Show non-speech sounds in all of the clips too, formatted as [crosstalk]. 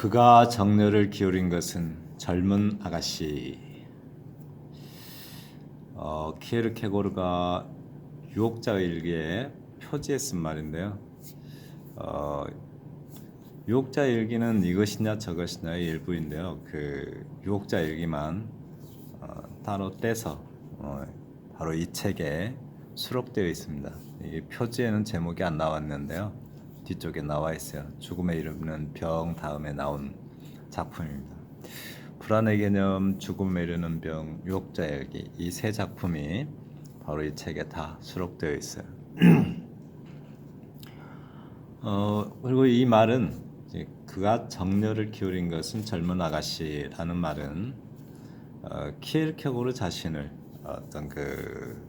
그가 정열을 기울인 것은 젊은 아가씨. 어, 키에르케고르가 유혹자의 일기에 표지에 쓴 말인데요. 어, 유혹자 일기는 이것이냐 저것이냐의 일부인데요. 그 유혹자 일기만 어, 따로 떼서 어, 바로 이 책에 수록되어 있습니다. 이 표지에는 제목이 안 나왔는데요. 뒤쪽에 나와 있어요. 죽음에 이르는 병 다음에 나온 작품입니다. 불안의 개념, 죽음에 이르는 병, 유혹자 일기 이 세 작품이 바로 이 책에 다 수록되어 있어요. [clears throat] 어, 그리고 이 말은 그가 정열을 기울인 것은 젊은 아가씨라는 말은 어, 키엘케고르 자신을 어떤 그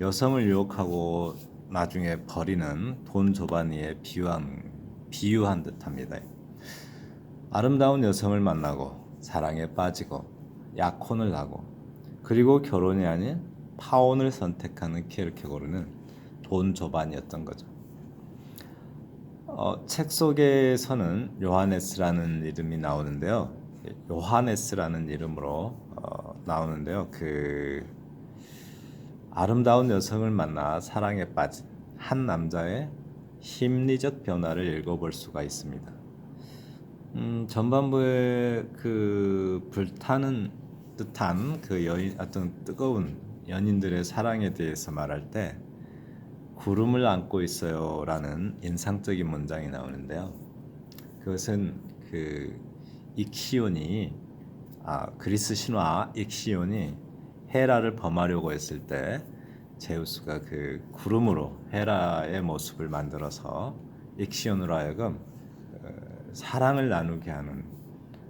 여성을 유혹하고 나중에 버리는 돈 조바니에 비유한 비유한 듯합니다. 아름다운 여성을 만나고 사랑에 빠지고 약혼을 하고 그리고 결혼이 아닌 파혼을 선택하는 키엘케고르는 돈 조반이었던 거죠. 어, 책 속에서는 요하네스라는 이름이 나오는데요. 요하네스라는 이름으로 어, 나오는데요. 그 아름다운 여성을 만나 사랑에 빠진 한 남자의 심리적 변화를 읽어볼 수가 있습니다. 음, 전반부에 그 불타는 듯한 그 여인 어떤 뜨거운 연인들의 사랑에 대해서 말할 때 구름을 안고 있어요라는 인상적인 문장이 나오는데요. 그것은 그 익시온이 아 그리스 신화 익시온이 헤라를 범하려고 했을 때 제우스가 그 구름으로 헤라의 모습을 만들어서 익시온으로 하여금 어, 사랑을 나누게 하는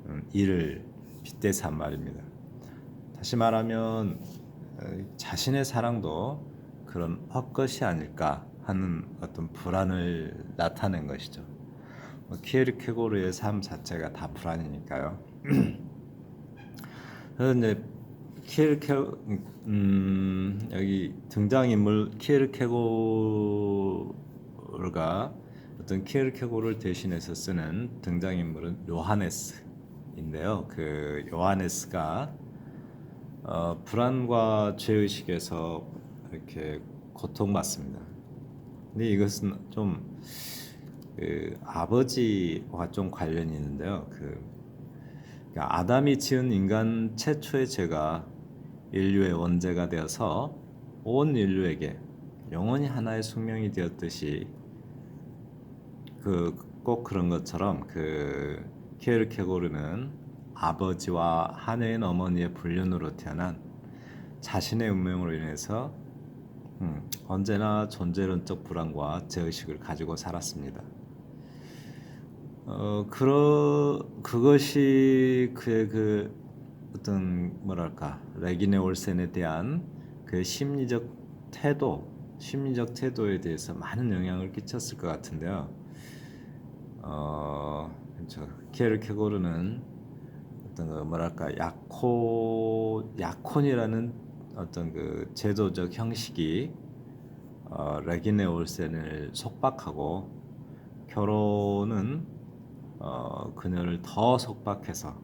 음, 일을 빗대서 한 말입니다. 다시 말하면 어, 자신의 사랑도 그런 헛것이 아닐까 하는 어떤 불안을 나타낸 것이죠. 뭐 키에르케고르의 삶 자체가 다 불안이니까요. [clears throat] 그래서 이제 키에르케 음, 여기 등장 인물 키에르케고르가 어떤 키에르케고를 대신해서 쓰는 등장 인물은 요하네스인데요. 그 요하네스가 어, 불안과 죄의식에서 이렇게 고통받습니다. 근데 이것은 좀 그 아버지와 좀 관련이 있는데요. 그 그러니까 아담이 지은 인간 최초의 죄가 인류의 원죄가 되어서 온 인류에게 영원히 하나의 숙명이 되었듯이 그 꼭 그런 것처럼 그 키에르케고르는 아버지와 하느인 어머니의 불륜으로 태어난 자신의 운명으로 인해서 음, 언제나 존재론적 불안과 죄의식을 가지고 살았습니다. 어, 그러, 그것이 그의 그 어떤 뭐랄까 레기네 올센에 대한 그 심리적 태도, 심리적 태도에 대해서 많은 영향을 끼쳤을 것 같은데요. 어, 저 키에르케고르는 어떤 그 뭐랄까 약혼 약혼이라는 어떤 그 제도적 형식이 어, 레기네 올센을 속박하고 결혼은 어, 그녀를 더 속박해서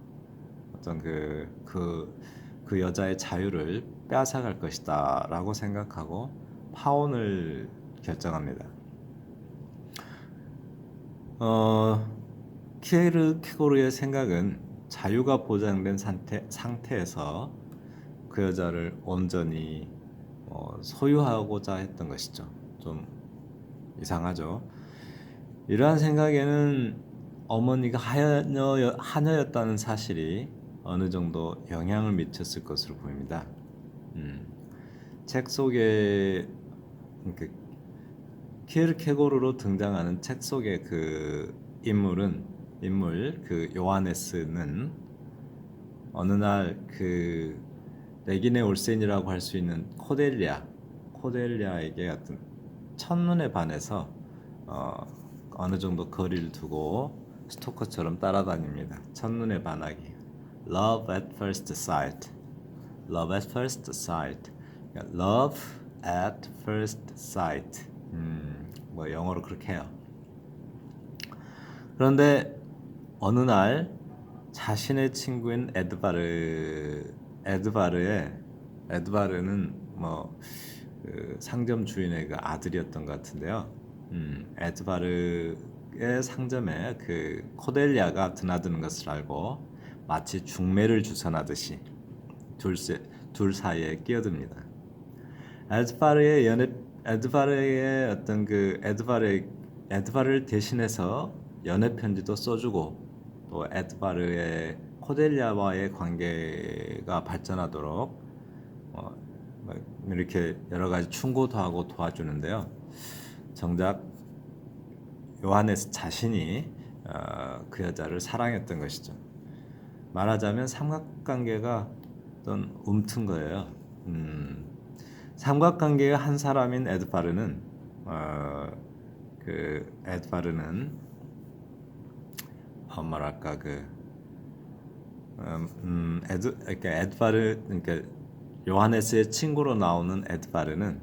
어떤 그, 그, 그 여자의 자유를 빼앗아갈 것이다 라고 생각하고 파혼을 결정합니다. 어, 키에르 키고르의 생각은 자유가 보장된 상태, 상태에서 그 여자를 온전히 어, 소유하고자 했던 것이죠. 좀 이상하죠. 이러한 생각에는 어머니가 하녀, 하녀였다는 사실이 어느 정도 영향을 미쳤을 것으로 보입니다. 음, 책 속에 그 키르케고르로 등장하는 책 속의 그 인물은 인물 그 요하네스는 어느 날 그 레기네 올센이라고 할 수 있는 코델리아 코델리아에게 어떤 첫눈에 반해서 어, 어느 정도 거리를 두고 스토커처럼 따라다닙니다. 첫눈에 반하기. Love at first sight. Love at first sight. 그러니까 Love at first sight. 음, 뭐 영어로 그렇게 해요. 그런데 어느 날 자신의 친구인 에드바르 에드바르의 에드바르는 뭐 그 상점 주인의 그 아들이었던 것 같은데요. 음, 에드바르의 상점에 그 코델리아가 드나드는 것을 알고 마치 중매를 주선하듯이 둘, 세, 둘 사이에 끼어듭니다. 에드바르의 연애 에드바르의 어떤 그 에드바르 에드바르를 대신해서 연애 편지도 써주고 또 에드바르의 코델리아와의 관계가 발전하도록 어, 뭐 이렇게 여러 가지 충고도 하고 도와주는데요. 정작 요하네스 자신이 어, 그 여자를 사랑했던 것이죠. 말하자면 삼각관계가 어떤 움튼 거예요. 음, 삼각관계의 한 사람인 에드바르는 어, 그 에드바르는 어, 뭐랄까 그 음, 음, 에드 그러니까 에드바르 그러니까 요하네스의 친구로 나오는 에드바르는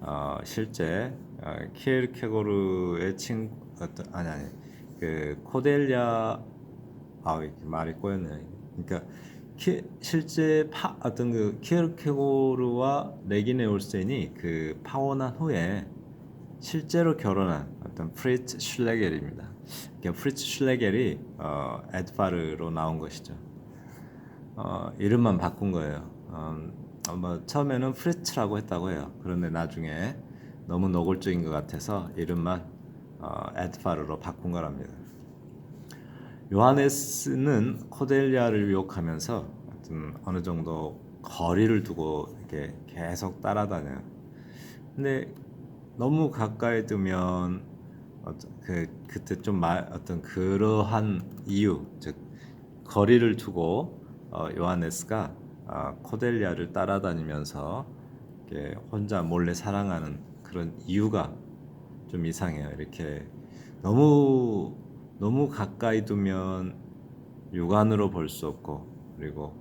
어, 실제 어, 키에르케고르의 친 어떤 아니 아니 그 코델리아 아 이렇게 말이 꼬였네. 그러니까 키, 실제 파 어떤 그 키에르케고르와 레기네 올센이 그 파혼한 후에 실제로 결혼한 어떤 프리츠 슐레겔입니다. 그러니까 프리츠 슐레겔이 어, 에드바르로 나온 것이죠. 어, 이름만 바꾼 거예요. 음, 어, 뭐 처음에는 프리츠라고 했다고 해요. 그런데 나중에 너무 노골적인 것 같아서 이름만 어, 에드바르로 바꾼 거랍니다. 요하네스는 코델리아를 유혹하면서 어느 정도 거리를 두고 이렇게 계속 따라다녀요. 근데 너무 가까이 두면 그 그때 좀 말, 어떤 그러한 이유 즉 거리를 두고 어, 요하네스가 어, 코델리아를 따라다니면서 이렇게 혼자 몰래 사랑하는 그런 이유가 좀 이상해요. 이렇게 너무 너무 가까이 두면 육안으로 볼 수 없고 그리고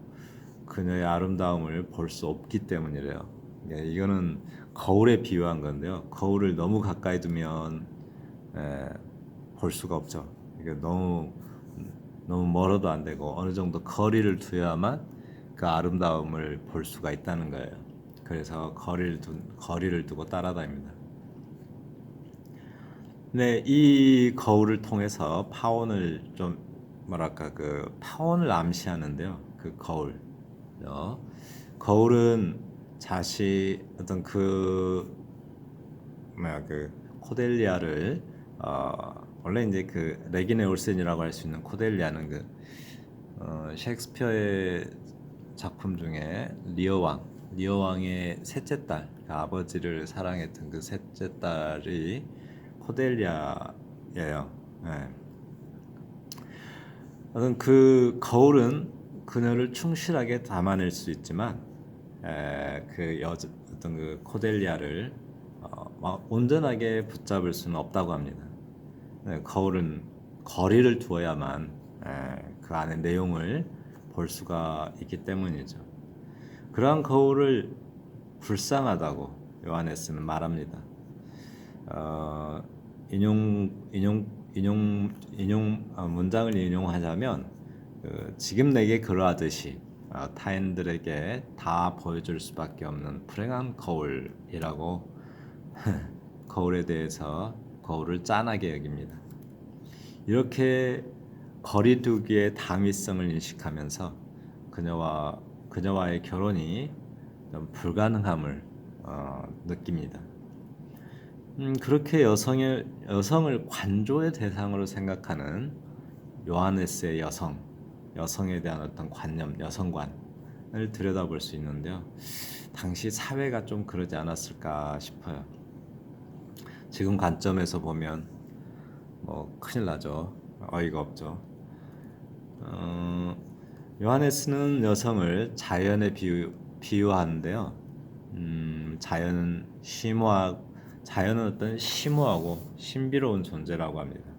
그녀의 아름다움을 볼 수 없기 때문이래요. 예, 이거는 거울에 비유한 건데요. 거울을 너무 가까이 두면 에, 볼 수가 없죠. 이게 너무 너무 멀어도 안 되고 어느 정도 거리를 두야만 그 아름다움을 볼 수가 있다는 거예요. 그래서 거리를 두, 거리를 두고 따라다닙니다. 네, 이 거울을 통해서 파원을 좀 뭐랄까 그 파원을 암시하는데요. 그 거울. 어, 거울은 자시 어떤 그 뭐야 그 코델리아를 어, 원래 이제 그 레기네 올센이라고 할 수 있는 코델리아는 그 어, 셰익스피어의 작품 중에 리어 왕, 리어 왕의 셋째 딸, 그 아버지를 사랑했던 그 셋째 딸이 코델리아예요. 네. 어떤 그 거울은 그녀를 충실하게 담아낼 수 있지만 에, 그 여, 어떤 그 코델리아를 어, 막 온전하게 붙잡을 수는 없다고 합니다. 네, 거울은 거리를 두어야만 에, 그 안에 내용을 볼 수가 있기 때문이죠. 그러한 거울을 불쌍하다고 요하네스는 말합니다. 어, 인용 인용 인용 인용 어, 문장을 인용하자면 그, 지금 내게 그러하듯이 어, 타인들에게 다 보여줄 수밖에 없는 불행한 거울이라고 [laughs] 거울에 대해서 거울을 짠하게 여깁니다. 이렇게 거리두기의 당위성을 인식하면서 그녀와 그녀와의 결혼이 불가능함을 어, 느낍니다. 음, 그렇게 여성의 여성을 관조의 대상으로 생각하는 요하네스의 여성, 여성에 대한 어떤 관념, 여성관을 들여다볼 수 있는데요. 당시 사회가 좀 그러지 않았을까 싶어요. 지금 관점에서 보면 뭐 큰일 나죠. 어이가 없죠. 어, 요하네스는 여성을 자연에 비유, 비유하는데요. 음, 자연은 심오하, 자연은 어떤 심오하고 신비로운 존재라고 합니다.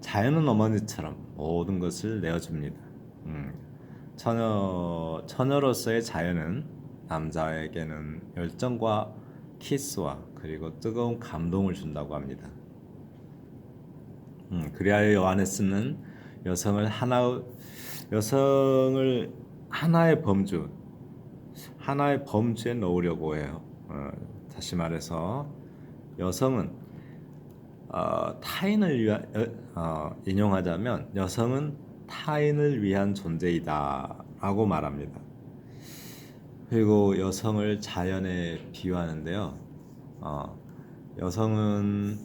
자연은 어머니처럼 모든 것을 내어줍니다. 음, 처녀, 처녀로서의 자연은 남자에게는 열정과 키스와 그리고 뜨거운 감동을 준다고 합니다. 음, 그리하여 요하네스는 여성을 하나 여성을 하나의 범주 하나의 범주에 넣으려고 해요. 어, 다시 말해서 여성은 어, 타인을 위한 어, 어, 인용하자면 여성은 타인을 위한 존재이다라고 말합니다. 그리고 여성을 자연에 비유하는데요. 어, 여성은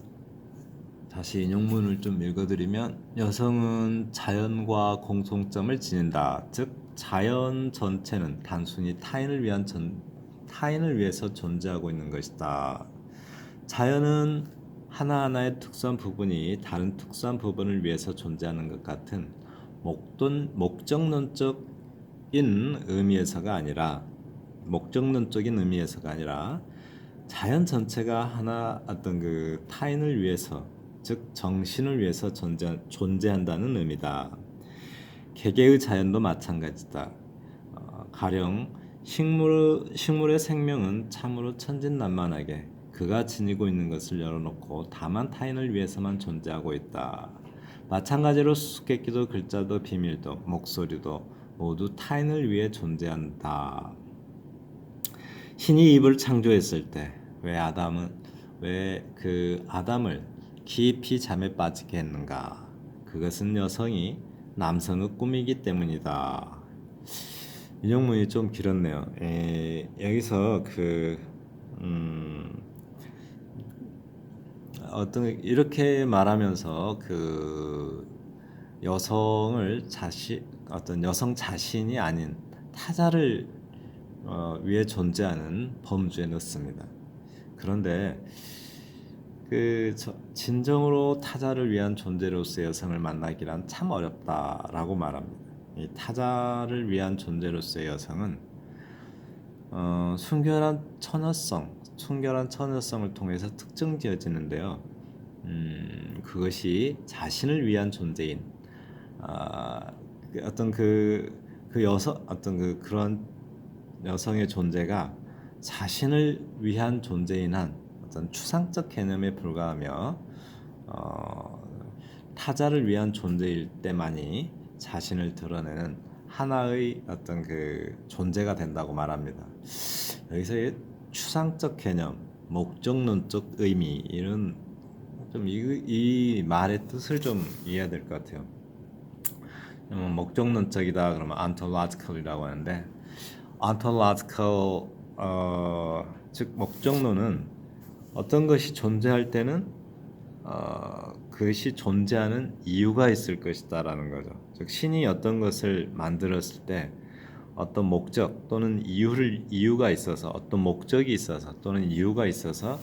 다시 인용문을 좀 읽어드리면 여성은 자연과 공통점을 지닌다. 즉 자연 전체는 단순히 타인을 위한 전, 타인을 위해서 존재하고 있는 것이다. 자연은 하나하나의 특수한 부분이 다른 특수한 부분을 위해서 존재하는 것 같은 목돈 목적론적인 의미에서가 아니라 목적론적인 의미에서가 아니라 자연 전체가 하나 어떤 그 타인을 위해서 즉 정신을 위해서 존재, 존재한다는 의미다. 개개의 자연도 마찬가지다. 어, 가령 식물 식물의 생명은 참으로 천진난만하게 그가 지니고 있는 것을 열어놓고 다만 타인을 위해서만 존재하고 있다. 마찬가지로 수수께끼도 글자도 비밀도 목소리도 모두 타인을 위해 존재한다. 신이 입을 창조했을 때 왜 아담은 왜 그 아담을 깊이 잠에 빠지게 했는가? 그것은 여성이 남성의 꿈이기 때문이다. 인용문이 좀 길었네요. 에, 여기서 그 음, 어떤 이렇게 말하면서 그 여성을 자신 어떤 여성 자신이 아닌 타자를 어, 위해 존재하는 범주에 넣습니다. 그런데 그 저, 진정으로 타자를 위한 존재로서의 여성을 만나기란 참 어렵다라고 말합니다. 이 타자를 위한 존재로서의 여성은 어, 순결한 처녀성, 순결한 처녀성을 통해서 특정지어지는데요. 음, 그것이 자신을 위한 존재인 아, 그 어떤 그, 그 여성 어떤 그 그런 여성의 존재가 자신을 위한 존재인 한 어떤 추상적 개념에 불과하며 어, 타자를 위한 존재일 때만이 자신을 드러내는 하나의 어떤 그 존재가 된다고 말합니다. 여기서의 추상적 개념, 목적론적 의미 이런 좀이 이 말의 뜻을 좀 이해해야 될 것 같아요. 음, 목적론적이다 그러면 ontological이라고 하는데 ontological 어, 즉 목적론은 어떤 것이 존재할 때는 어, 그것이 존재하는 이유가 있을 것이다라는 거죠. 즉 신이 어떤 것을 만들었을 때 어떤 목적 또는 이유를 이유가 있어서 어떤 목적이 있어서 또는 이유가 있어서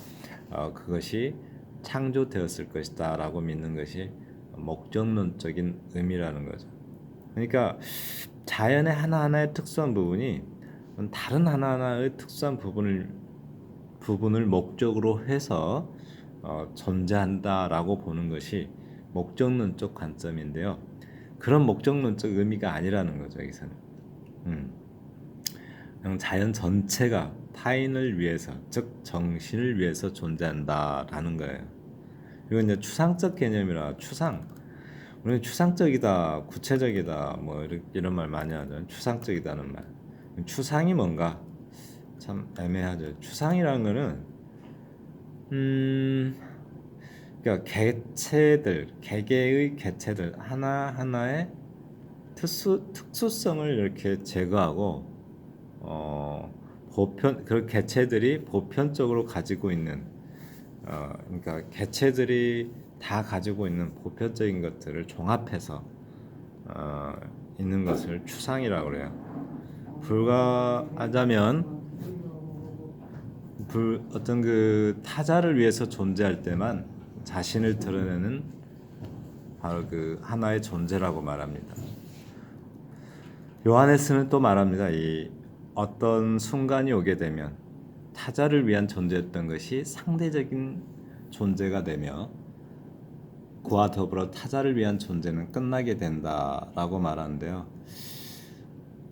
어, 그것이 창조되었을 것이다라고 믿는 것이 목적론적인 의미라는 거죠. 그러니까 자연의 하나하나의 특수한 부분이 다른 하나하나의 특수한 부분을 부분을 목적으로 해서 어, 존재한다라고 보는 것이 목적론적 관점인데요. 그런 목적론적 의미가 아니라는 거죠 여기서는. 음. 자연 전체가 타인을 위해서, 즉 정신을 위해서 존재한다라는 거예요. 이건 이제 추상적 개념이라 추상. 우리는 추상적이다, 구체적이다, 뭐 이런, 이런 말 많이 하죠. 추상적이다는 말. 추상이 뭔가 참 애매하죠. 추상이라는 거는 음 그러니까 개체들 개개의 개체들 하나 하나의 특수 특수성을 이렇게 제거하고 어 보편 그 개체들이 보편적으로 가지고 있는 어 그러니까 개체들이 다 가지고 있는 보편적인 것들을 종합해서 어 있는 것을 추상이라고 그래요. 불과하자면 불 어떤 그 타자를 위해서 존재할 때만 자신을 드러내는 바로 그 하나의 존재라고 말합니다. 요하네스는 또 말합니다. 이 어떤 순간이 오게 되면 타자를 위한 존재였던 것이 상대적인 존재가 되며 그와 더불어 타자를 위한 존재는 끝나게 된다라고 말하는데요.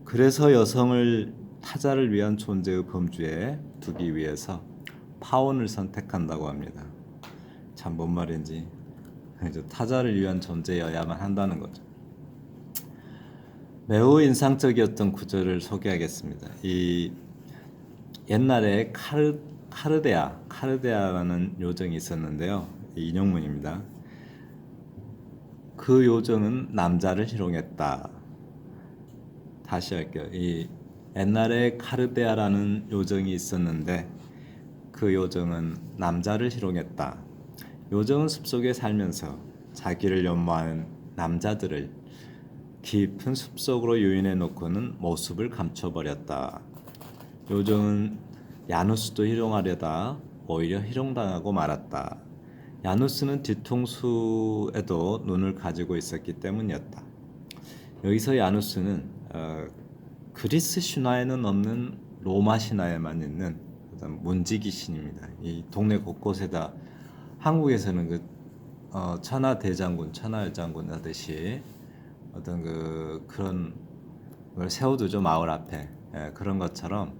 그래서 여성을 타자를 위한 존재의 범주에 두기 위해서 파원을 선택한다고 합니다. 참 뭔 말인지 타자를 위한 존재여야만 한다는 거죠. 매우 인상적이었던 구절을 소개하겠습니다. 이 옛날에 카르 카르데아 카르데아라는 요정이 있었는데요. 이 인용문입니다. 그 요정은 남자를 희롱했다. 다시 할게요. 이 옛날에 카르데아라는 요정이 있었는데 그 요정은 남자를 희롱했다. 요정은 숲속에 살면서 자기를 연모하는 남자들을 깊은 숲속으로 유인해 놓고는 모습을 감춰버렸다. 요정은 야누스도 희롱하려다 오히려 희롱당하고 말았다. 야누스는 뒤통수에도 눈을 가지고 있었기 때문이었다. 여기서 야누스는 어, 그리스 신화에는 없는 로마 신화에만 있는 문지기 신입니다. 이 동네 곳곳에다 한국에서는 그 어, 천하 대장군, 천하 장군 하듯이 어떤 그 그런 걸 세워두죠 마을 앞에 예, 그런 것처럼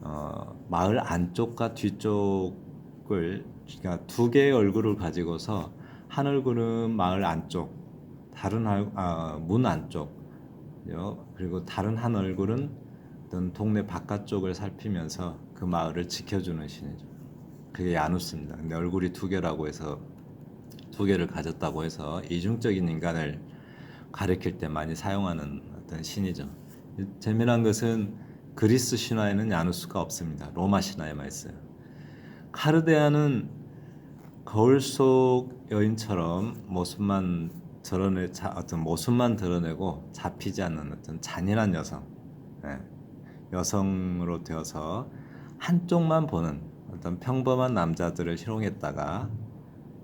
어, 마을 안쪽과 뒤쪽을 그러니까 두 개의 얼굴을 가지고서 한 얼굴은 마을 안쪽, 다른 얼- 아, 문 안쪽, 요, 그리고 다른 한 얼굴은 어떤 동네 바깥쪽을 살피면서 그 마을을 지켜주는 신이죠. 그게 야누스입니다. 근데 얼굴이 두 개라고 해서 두 개를 가졌다고 해서 이중적인 인간을 가리킬 때 많이 사용하는 어떤 신이죠. 재미난 것은 그리스 신화에는 야누스가 없습니다. 로마 신화에만 있어요. 카르데아는 거울 속 여인처럼 모습만 드러내 자, 어떤 모습만 드러내고 잡히지 않는 어떤 잔인한 여성, 예, 여성으로 되어서 한쪽만 보는 어떤 평범한 남자들을 희롱했다가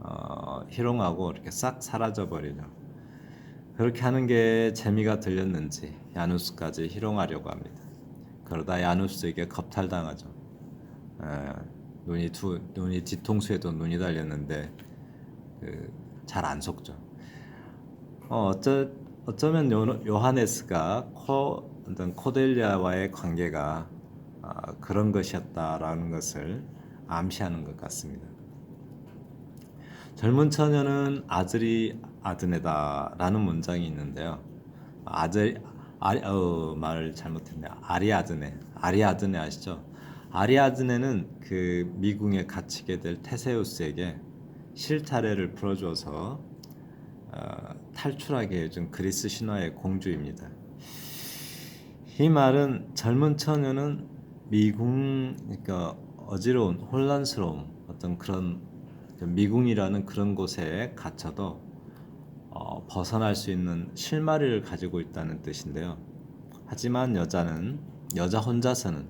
어, 희롱하고 이렇게 싹 사라져 버리죠. 그렇게 하는 게 재미가 들렸는지 야누스까지 희롱하려고 합니다. 그러다 야누스에게 겁탈당하죠. 에, 눈이 두 눈이 뒤통수에도 눈이 달렸는데 그, 잘안 속죠. 어, 어쩌 어쩌면 요, 요하네스가 코 어떤 코델리아와의 관계가 아, 그런 것이었다라는 것을 암시하는 것 같습니다. 젊은 처녀는 아들이 아드네다라는 문장이 있는데요. 아들 아리 어 말을 잘못했네. 아리아드네. 아리아드네 아시죠? 아리아드네는 그 미궁에 갇히게 될 테세우스에게 실타래를 풀어줘서 어, 탈출하게 해준 그리스 신화의 공주입니다. 이 말은 젊은 처녀는 미궁 그러니까 어지러운 혼란스러움 어떤 그런 그 미궁이라는 그런 곳에 갇혀도 어, 벗어날 수 있는 실마리를 가지고 있다는 뜻인데요. 하지만 여자는 여자 혼자서는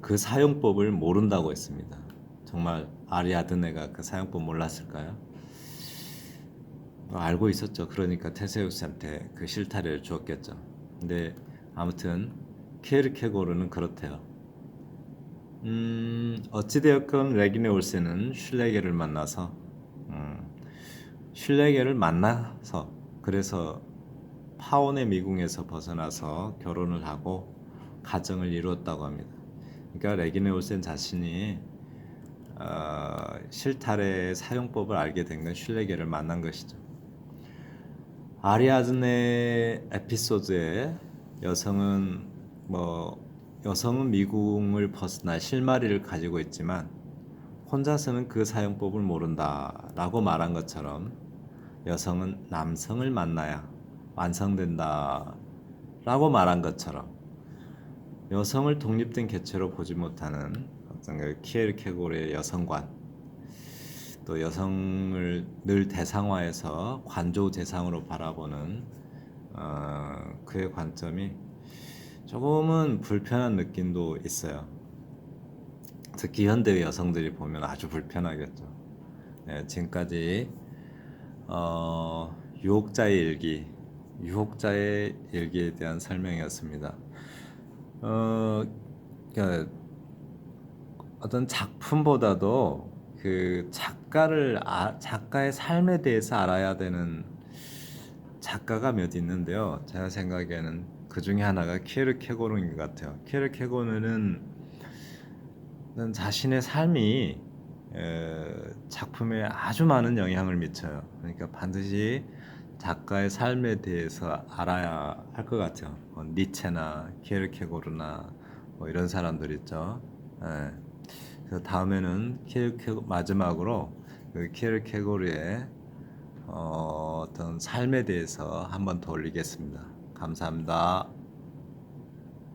그 사용법을 모른다고 했습니다. 정말 아리아드네가 그 사용법 몰랐을까요? 어, 알고 있었죠. 그러니까 테세우스한테 그 실타래를 주었겠죠. 근데 아무튼 케르케고르는 그렇대요. 음, 어찌되었건 레기네 올세는 슐레게를 만나서 음, 슐레게를 만나서 그래서 파온의 미궁에서 벗어나서 결혼을 하고 가정을 이루었다고 합니다. 그러니까 레기네 올센 자신이 어, 실타래의 사용법을 알게 된건 슐레게를 만난 것이죠. 아리아드네 에피소드에 여성은 뭐 여성은 미궁을 벗어나 실마리를 가지고 있지만 혼자서는 그 사용법을 모른다라고 말한 것처럼 여성은 남성을 만나야 완성된다 라고 말한 것처럼 여성을 독립된 개체로 보지 못하는 어떤 그 키에르케고르의 여성관 또 여성을 늘 대상화해서 관조 대상으로 바라보는 어, 그의 관점이 조금은 불편한 느낌도 있어요. 특히 현대의 여성들이 보면 아주 불편하겠죠. 네, 지금까지 어, 유혹자의 일기, 유혹자의 일기에 대한 설명이었습니다. 어, 그러니까 어떤 작품보다도 그 작가를 아, 작가의 삶에 대해서 알아야 되는 작가가 몇 있는데요. 제가 생각에는 그 중에 하나가 키에르케고르인 것 같아요. 키에르케고르는 자신의 삶이 에, 작품에 아주 많은 영향을 미쳐요. 그러니까 반드시 작가의 삶에 대해서 알아야 할 것 같죠. 뭐 니체나 키에르케고르나 뭐 이런 사람들 있죠. 예. 그래서 다음에는 키에르케 마지막으로 그 키에르케고르의 어, 어떤 삶에 대해서 한번 더 올리겠습니다. 감사합니다.